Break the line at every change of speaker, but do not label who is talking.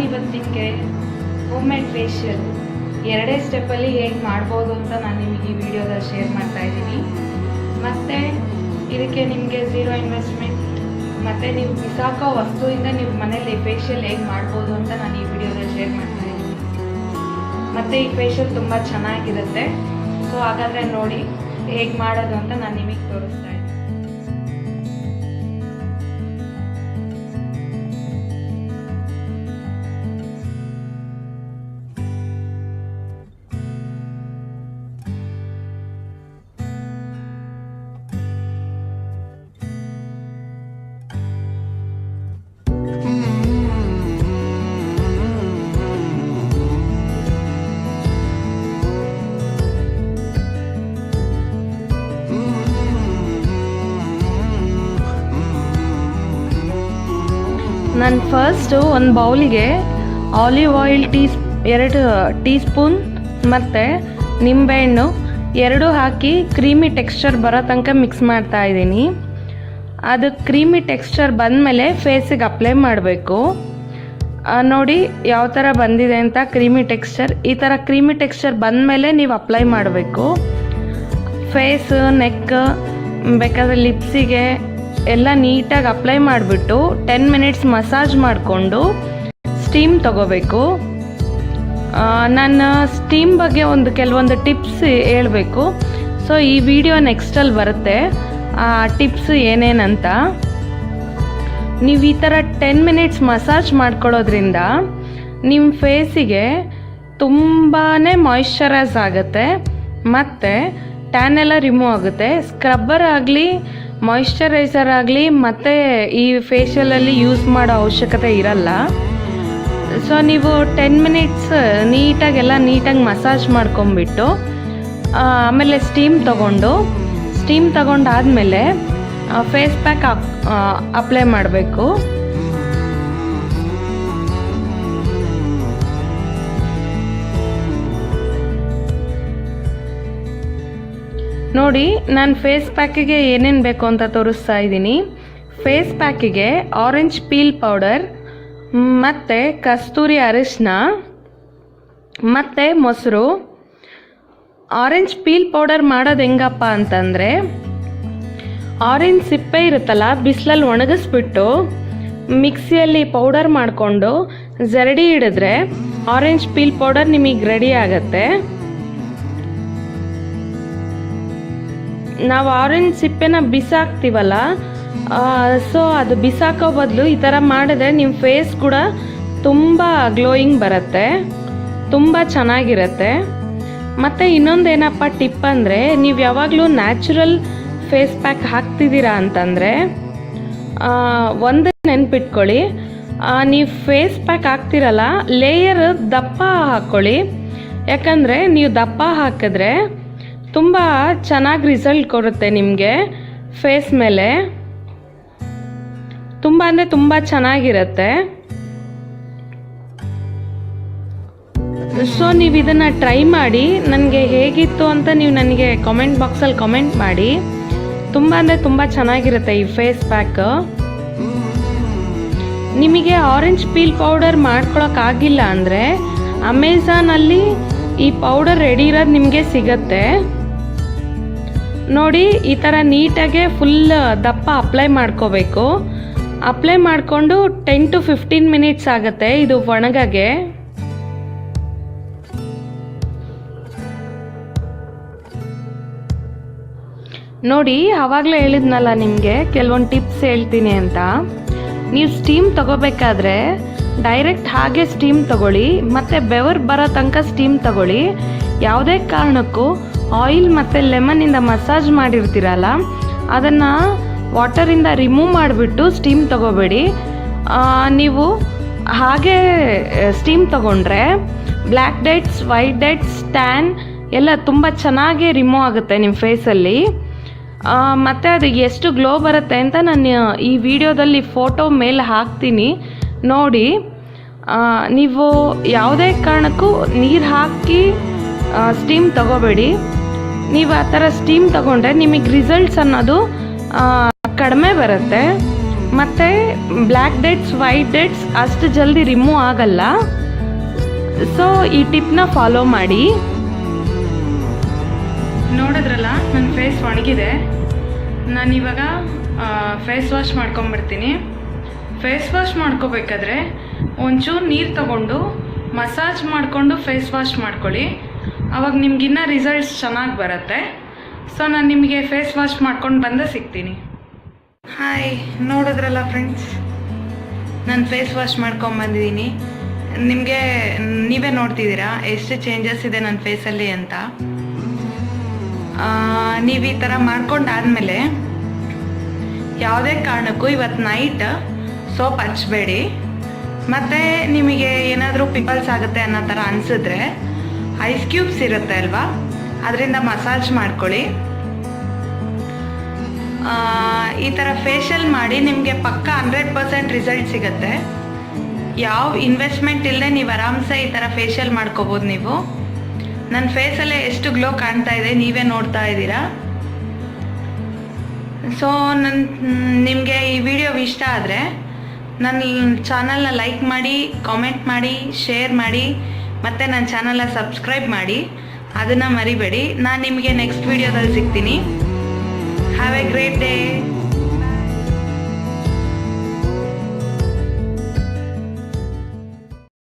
ನಿಮಗೆ home made facial ಎರಡೇ ಸ್ಟೆಪ್ಪಲ್ಲಿ ಹೇಗೆ ಮಾಡ್ಬೋದು ಅಂತ ನಾನು ನಿಮಗೆ ಈ ವಿಡಿಯೋದಲ್ಲಿ ಶೇರ್ ಮಾಡ್ತಾ ಇದ್ದೀನಿ. ಮತ್ತು ಇದಕ್ಕೆ ನಿಮಗೆ ಝೀರೋ ಇನ್ವೆಸ್ಟ್ಮೆಂಟ್, ಮತ್ತು ನೀವು ಬಿಸಾಕೋ ವಸ್ತುವಿಂದ ನೀವು ಮನೇಲಿ ಫೇಶಿಯಲ್ ಹೇಗೆ ಮಾಡ್ಬೋದು ಅಂತ ನಾನು ಈ ವಿಡಿಯೋದಲ್ಲಿ ಶೇರ್ ಮಾಡ್ತಾ ಇದ್ದೀನಿ. ಮತ್ತು ಈ ಫೇಶಿಯಲ್ ತುಂಬ ಚೆನ್ನಾಗಿರುತ್ತೆ. ಸೊ ಹಾಗಾದರೆ ನೋಡಿ ಹೇಗೆ ಮಾಡೋದು ಅಂತ ನಾನು ನಿಮಗೆ ತೋರಿಸ್ತಾ ನಾನು ಫಸ್ಟು ಒಂದು ಬೌಲಿಗೆ ಆಲಿವ್ ಆಯಿಲ್ ಟೀ ಎರಡು ಟೀ ಸ್ಪೂನ್ ಮತ್ತು ನಿಂಬೆಹಣ್ಣು, ಎರಡು ಹಾಕಿ ಕ್ರೀಮಿ ಟೆಕ್ಸ್ಚರ್ ಬರೋ ತನಕ ಮಿಕ್ಸ್ ಮಾಡ್ತಾ ಇದ್ದೀನಿ. ಅದು ಕ್ರೀಮಿ ಟೆಕ್ಸ್ಚರ್ ಬಂದಮೇಲೆ ಫೇಸಿಗೆ ಅಪ್ಲೈ ಮಾಡಬೇಕು. ನೋಡಿ ಯಾವ ಥರ ಬಂದಿದೆ ಅಂತ ಕ್ರೀಮಿ ಟೆಕ್ಸ್ಚರ್ ಈ ಥರ ಕ್ರೀಮಿ ಟೆಕ್ಸ್ಚರ್ ಬಂದಮೇಲೆ ನೀವು ಅಪ್ಲೈ ಮಾಡಬೇಕು. ಫೇಸ್ ನೆಕ್ ಬೇಕಾದ್ರೆ ಲಿಪ್ಸಿಗೆ ಎಲ್ಲ ನೀಟಾಗಿ ಅಪ್ಲೈ ಮಾಡಿಬಿಟ್ಟು ಟೆನ್ ಮಿನಿಟ್ಸ್ ಮಸಾಜ್ ಮಾಡಿಕೊಂಡು ಸ್ಟೀಮ್ ತಗೋಬೇಕು. ನಾನು ಸ್ಟೀಮ್ ಬಗ್ಗೆ ಒಂದು ಕೆಲವೊಂದು ಟಿಪ್ಸ್ ಹೇಳಬೇಕು. ಸೊ, ಈ ವಿಡಿಯೋ ನೆಕ್ಸ್ಟಲ್ಲಿ ಬರುತ್ತೆ. ಆ, ಟಿಪ್ಸ್ ಏನೇನಂತ. ನೀವು ಈ ಥರ ಟೆನ್ ಮಿನಿಟ್ಸ್ ಮಸಾಜ್ ಮಾಡ್ಕೊಳ್ಳೋದ್ರಿಂದ ನಿಮ್ಮ ಫೇಸಿಗೆ ತುಂಬಾ ಮಾಯಿಶ್ಚರೈಸ್ ಆಗುತ್ತೆ, ಮತ್ತು ಟ್ಯಾನ್ ಎಲ್ಲ ರಿಮೂವ್ ಆಗುತ್ತೆ. ಸ್ಕ್ರಬ್ಬರ್ ಆಗಲಿ ಮಾಯಿಶ್ಚರೈಸರ್ ಆಗಲಿ ಮತ್ತು ಈ ಫೇಶಿಯಲಲ್ಲಿ ಯೂಸ್ ಮಾಡೋ ಅವಶ್ಯಕತೆ ಇರಲ್ಲ. ಸೊ ನೀವು ಟೆನ್ ಮಿನಿಟ್ಸ್ ನೀಟಾಗೆಲ್ಲ ನೀಟಾಗಿ ಮಸಾಜ್ ಮಾಡ್ಕೊಂಬಿಟ್ಟು ಆಮೇಲೆ ಸ್ಟೀಮ್ ತಗೊಂಡು ಸ್ಟೀಮ್ ತಗೊಂಡಾದಮೇಲೆ ಫೇಸ್ ಪ್ಯಾಕ್ ಅಪ್ಲೈ ಮಾಡಬೇಕು. ನೋಡಿ, ನಾನು ಫೇಸ್ ಪ್ಯಾಕಿಗೆ ಏನೇನು ಬೇಕು ಅಂತ ತೋರಿಸ್ತಾ ಇದ್ದೀನಿ. ಫೇಸ್ ಪ್ಯಾಕಿಗೆ ಆರೆಂಜ್ ಪೀಲ್ ಪೌಡರ್ ಮತ್ತು ಕಸ್ತೂರಿ ಅರಿಶಿನ ಮತ್ತು ಮೊಸರು. ಆರೆಂಜ್ ಪೀಲ್ ಪೌಡರ್ ಮಾಡೋದು ಹೆಂಗಪ್ಪ ಅಂತಂದರೆ ಆರೆಂಜ್ ಸಿಪ್ಪೆ ಇರುತ್ತಲ್ಲ ಬಿಸಿಲಲ್ಲಿ ಒಣಗಿಸ್ಬಿಟ್ಟು ಮಿಕ್ಸಿಯಲ್ಲಿ ಪೌಡರ್ ಮಾಡಿಕೊಂಡು ಜರಡಿ ಹಿಡಿದ್ರೆ ಆರೆಂಜ್ ಪೀಲ್ ಪೌಡರ್ ನಿಮಗೆ ರೆಡಿ ಆಗತ್ತೆ. ನಾವು ಆರೆಂಜ್ ಸಿಪ್ಪೆನ ಬಿಸಾಕ್ತೀವಲ್ಲ ಸೊ ಅದು ಬಿಸಾಕೋ ಬದಲು ಈ ಥರ ಮಾಡಿದ್ರೆ ನಿಮ್ಮ ಫೇಸ್ ಕೂಡ ತುಂಬ ಗ್ಲೋಯಿಂಗ್ ಬರುತ್ತೆ, ತುಂಬ ಚೆನ್ನಾಗಿರುತ್ತೆ. ಮತ್ತು ಇನ್ನೊಂದು ಏನಪ್ಪ ಟಿಪ್ ಅಂದರೆ, ನೀವು ಯಾವಾಗಲೂ ನ್ಯಾಚುರಲ್ ಫೇಸ್ ಪ್ಯಾಕ್ ಹಾಕ್ತಿದ್ದೀರಾ ಅಂತಂದರೆ ಒಂದು ನೆನ್ಪಿಟ್ಕೊಳ್ಳಿ. ನೀವು ಫೇಸ್ ಪ್ಯಾಕ್ ಹಾಕ್ತಿರಲ್ಲ ಲೇಯರ್ ದಪ್ಪ ಹಾಕ್ಕೊಳ್ಳಿ ಯಾಕಂದರೆ ನೀವು ದಪ್ಪ ಹಾಕಿದ್ರೆ ತುಂಬ ಚೆನ್ನಾಗಿ ರಿಸಲ್ಟ್ ಕೊಡುತ್ತೆ ನಿಮಗೆ ಫೇಸ್ ಮೇಲೆ. ತುಂಬ ಅಂದರೆ ತುಂಬ ಚೆನ್ನಾಗಿರುತ್ತೆ. ಸೊ ನೀವು ಇದನ್ನು ಟ್ರೈ ಮಾಡಿ, ನನಗೆ ಹೇಗಿತ್ತು ಅಂತ ನೀವು ನನಗೆ ಕಾಮೆಂಟ್ ಬಾಕ್ಸಲ್ಲಿ ಕಮೆಂಟ್ ಮಾಡಿ. ತುಂಬ ಅಂದರೆ ತುಂಬ ಚೆನ್ನಾಗಿರುತ್ತೆ ಈ ಫೇಸ್ ಪ್ಯಾಕ್ ನಿಮಗೆ ಆರೆಂಜ್ ಪೀಲ್ ಪೌಡರ್ ಮಾಡ್ಕೊಳಕ್ಕಾಗಿಲ್ಲ ಅಂದರೆ ಅಮೆಝಾನಲ್ಲಿ ಈ ಪೌಡರ್ ರೆಡಿ ಇರೋದು ನಿಮಗೆ ಸಿಗತ್ತೆ. ನೋಡಿ, ಈ ಥರ ನೀಟಾಗೆ ಫುಲ್ ದಪ್ಪ ಅಪ್ಲೈ ಮಾಡ್ಕೋಬೇಕು. ಅಪ್ಲೈ ಮಾಡಿಕೊಂಡು ಟೆನ್ ಟು ಫಿಫ್ಟೀನ್ ಮಿನಿಟ್ಸ್ ಆಗುತ್ತೆ ಇದು ಒಣಗಗೆ ನೋಡಿ, ಆವಾಗಲೇ ಹೇಳಿದ್ನಲ್ಲ ನಿಮಗೆ, ಕೆಲವೊಂದು ಟಿಪ್ಸ್ ಹೇಳ್ತೀನಿ ಅಂತ. ನೀವು ಸ್ಟೀಮ್ ತಗೋಬೇಕಾದ್ರೆ ಡೈರೆಕ್ಟ್ ಹಾಗೆ ಸ್ಟೀಮ್ ತಗೊಳ್ಳಿ, ಮತ್ತು ಬೆವರು ಬರೋ ತನಕ ಸ್ಟೀಮ್ ತಗೊಳ್ಳಿ. ಯಾವುದೇ ಕಾರಣಕ್ಕೂ ಆಯಿಲ್ ಮತ್ತು ಲೆಮನ್ನಿಂದ ಮಸಾಜ್ ಮಾಡಿರ್ತೀರಲ್ಲ, ಅದನ್ನು ವಾಟರಿಂದ ರಿಮೂವ್ ಮಾಡಿಬಿಟ್ಟು ಸ್ಟೀಮ್ ತಗೋಬೇಡಿ. ನೀವು ಹಾಗೆ ಸ್ಟೀಮ್ ತಗೊಂಡ್ರೆ blackheads, whiteheads, tan ಎಲ್ಲ ತುಂಬ ಚೆನ್ನಾಗಿ ರಿಮೂವ್ ಆಗುತ್ತೆ ನಿಮ್ಮ ಫೇಸಲ್ಲಿ. ಮತ್ತು ಅದು ಎಷ್ಟು ಗ್ಲೋ ಬರುತ್ತೆ ಅಂತ ನಾನು ಈ ವಿಡಿಯೋದಲ್ಲಿ ಫೋಟೋ ಮೇಲೆ ಹಾಕ್ತೀನಿ. ನೋಡಿ ನೀವು ಯಾವುದೇ ಕಾರಣಕ್ಕೂ ನೀರು ಹಾಕಿ ಸ್ಟೀಮ್ ತಗೋಬೇಡಿ. ನೀವು ಆ ಥರ ಸ್ಟೀಮ್ ತಗೊಂಡ್ರೆ ನಿಮಗೆ ರಿಸಲ್ಟ್ಸ್ ಅನ್ನೋದು ಕಡಿಮೆ ಬರುತ್ತೆ. ಮತ್ತು ಬ್ಲ್ಯಾಕ್ ಡೆಡ್ಸ್ ವೈಟ್ ಡೆಡ್ಸ್ ಅಷ್ಟು ಜಲ್ದಿ ರಿಮೂವ್ ಆಗಲ್ಲ. ಸೊ ಈ ಟಿಪ್ನ ಫಾಲೋ ಮಾಡಿ. ನೋಡಿದ್ರಲ್ಲ ನನ್ನ ಫೇಸ್ ಒಣಗಿದೆ. ನಾನಿವಾಗ ಫೇಸ್ ವಾಶ್ ಮಾಡ್ಕೊಂಬಿಡ್ತೀನಿ. ಫೇಸ್ ವಾಶ್ ಮಾಡ್ಕೋಬೇಕಾದ್ರೆ ಒಂಚೂರು ನೀರು ತಗೊಂಡು ಮಸಾಜ್ ಮಾಡಿಕೊಂಡು ಫೇಸ್ ವಾಶ್ ಮಾಡ್ಕೊಳ್ಳಿ. ಅವಾಗ ನಿಮ್ಗಿನ್ನ ರಿಸಲ್ಟ್ಸ್ ಚೆನ್ನಾಗಿ ಬರುತ್ತೆ. ಸೊ ನಾನು ನಿಮಗೆ ಫೇಸ್ ವಾಶ್ ಮಾಡ್ಕೊಂಡು ಬಂದೇ ಸಿಗ್ತೀನಿ. ಹಾಯ್ ನೋಡಿದ್ರಲ್ಲ ಫ್ರೆಂಡ್ಸ್ ನಾನು ಫೇಸ್ ವಾಶ್ ಮಾಡ್ಕೊಂಬಂದಿದ್ದೀನಿ ನಿಮಗೆ ನೀವೇ ನೋಡ್ತಿದ್ದೀರಾ? ಎಷ್ಟು ಚೇಂಜಸ್ ಇದೆ ನನ್ನ ಫೇಸಲ್ಲಿ ಅಂತ? ನೀವು ಈ ಥರ ಮಾಡ್ಕೊಂಡಾದ್ಮೇಲೆ ಯಾವುದೇ ಕಾರಣಕ್ಕೂ ಇವತ್ತು ನೈಟ್ ಸೋಪ್ ಹಚ್ಚಬೇಡಿ ಮತ್ತು ನಿಮಗೆ ಏನಾದರೂ ಪಿಂಪಲ್ಸ್ ಆಗುತ್ತೆ ಅನ್ನೋ ಥರ ಅನಿಸಿದ್ರೆ ಐಸ್ ಕ್ಯೂಬ್ಸ್ ಇರುತ್ತೆ ಅಲ್ವಾ? ಅದರಿಂದ ಮಸಾಜ್ ಮಾಡ್ಕೊಳ್ಳಿ. ಈ ಥರ ಫೇಶಿಯಲ್ ಮಾಡಿ ನಿಮಗೆ ಪಕ್ಕ ಹಂಡ್ರೆಡ್ ಪರ್ಸೆಂಟ್ ರಿಸಲ್ಟ್ ಸಿಗುತ್ತೆ. ಯಾವ ಇನ್ವೆಸ್ಟ್ಮೆಂಟ್ ಇಲ್ಲದೆ ನೀವು ಆರಾಮ್ಸೆ ಈ ಥರ ಫೇಶಿಯಲ್ ಮಾಡ್ಕೋಬೋದು ನೀವು. ನನ್ನ ಫೇಸಲ್ಲೇ ಎಷ್ಟು ಗ್ಲೋ ಕಾಣ್ತಾ ಇದೆ ನೀವೇ ನೋಡ್ತಾ ಇದ್ದೀರಾ? ಸೊ ನನ್ನ ನಿಮಗೆ ಈ ವಿಡಿಯೋ ಇಷ್ಟ ಆದರೆ ನನ್ನ ಚಾನಲ್ನ ಲೈಕ್ ಮಾಡಿ ಕಾಮೆಂಟ್ ಮಾಡಿ ಶೇರ್ ಮಾಡಿ. ಮತ್ತು ನನ್ನ ಚಾನಲ್ನ ಸಬ್ಸ್ಕ್ರೈಬ್ ಮಾಡಿ, ಅದನ್ನು ಮರಿಬೇಡಿ. ನಾನು ನಿಮಗೆ ನೆಕ್ಸ್ಟ್ ವಿಡಿಯೋದಲ್ಲಿ ಸಿಗ್ತೀನಿ. Have A great day